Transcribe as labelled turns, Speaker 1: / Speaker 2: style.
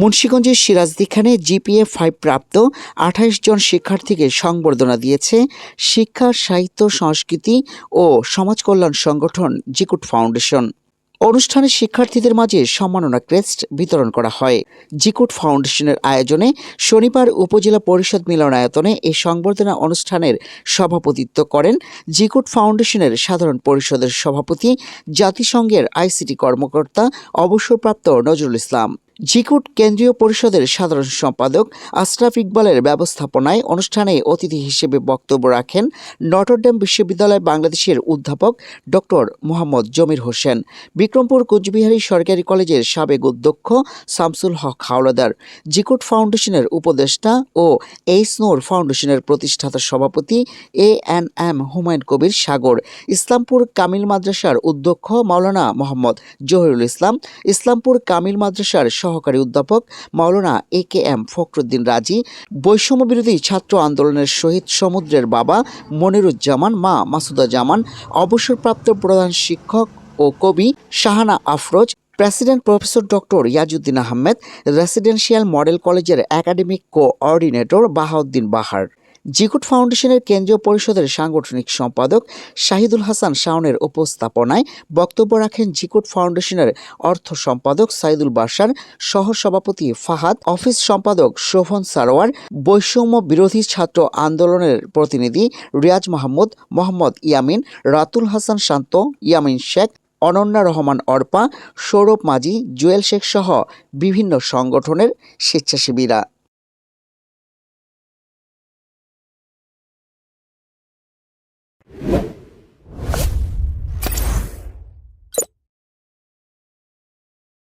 Speaker 1: মুন্সীগঞ্জের সিরাজদিখানে GPA five প্রাপ্ত আঠাইশ জন শিক্ষার্থীকে সংবর্ধনা দিয়েছে শিক্ষা, সাহিত্য, সংস্কৃতি ও সমাজ কল্যাণ সংগঠন জিকুট ফাউন্ডেশন। অনুষ্ঠানে শিক্ষার্থীদের মাঝে সম্মাননা ক্রেস্ট বিতরণ করা হয়। জিকুট ফাউন্ডেশনের আয়োজনে শনিবার উপজেলা পরিষদ মিলনায়তনে এই সংবর্ধনা অনুষ্ঠানের সভাপতিত্ব করেন জিকুট ফাউন্ডেশনের সাধারণ পরিষদের সভাপতি, জাতিসংঘের আইসিটি কর্মকর্তা, অবসরপ্রাপ্ত নজরুল ইসলাম। জিকুট কেন্দ্রীয় পরিষদের সাধারণ সম্পাদক আশরাফ ইকবালের ব্যবস্থাপনায় অনুষ্ঠানে অতিথি হিসেবে বক্তব্য রাখেন নটরডেম বিশ্ববিদ্যালয় বাংলাদেশের অধ্যাপক ডক্টর মোহাম্মদ জমির হোসেন, বিক্রমপুর কোচবিহারী সরকারি কলেজের সাবেক অধ্যক্ষ শামসুল হক হাওলাদার, জিকুট ফাউন্ডেশনের উপদেষ্টা ও এইস নোর ফাউন্ডেশনের প্রতিষ্ঠাতা সভাপতি A N M Humayun Kabir Sagar, Islampur Kamil মাদ্রাসার অধ্যক্ষ মাওলানা মোহাম্মদ জহিরুল ইসলাম, ইসলামপুর কামিল মাদ্রাসার সহকারী অধ্যাপক মাওলানা এ কে এম ফখরুদ্দিন রাজি বৈষম্য বিরোধী ছাত্র আন্দোলনের শহীদ সমুদ্রের বাবা মনিরুজ্জামান, মা মাসুদা জামান অবসরপ্রাপ্ত প্রধান শিক্ষক ও কবি Shahana Afroz, president professor doctor Yazuddin Ahmed, residential model কলেজের একাডেমিক কোঅর্ডিনেটর বাহাউদ্দিন বাহার। জিকুট ফাউন্ডেশনের কেন্দ্রীয় পরিষদের সাংগঠনিক সম্পাদক শাহিদুল হাসান শাওনের উপস্থাপনায় বক্তব্য রাখেন জিকুট ফাউন্ডেশনের অর্থ সম্পাদক সাইদুল বাসার সহ সভাপতি ফাহাদ, অফিস সম্পাদক শোভন সারোয়ার, বৈষম্য বিরোধী ছাত্র আন্দোলনের প্রতিনিধি রিয়াজ মাহমুদ, মোহাম্মদ ইয়ামিন, রাতুল হাসান শান্ত, ইয়ামিন শেখ, অনন্যা রহমান অর্পা, সৌরভ মাঝি, জুয়েল শেখ সহ বিভিন্ন সংগঠনের স্বেচ্ছাসেবীরা।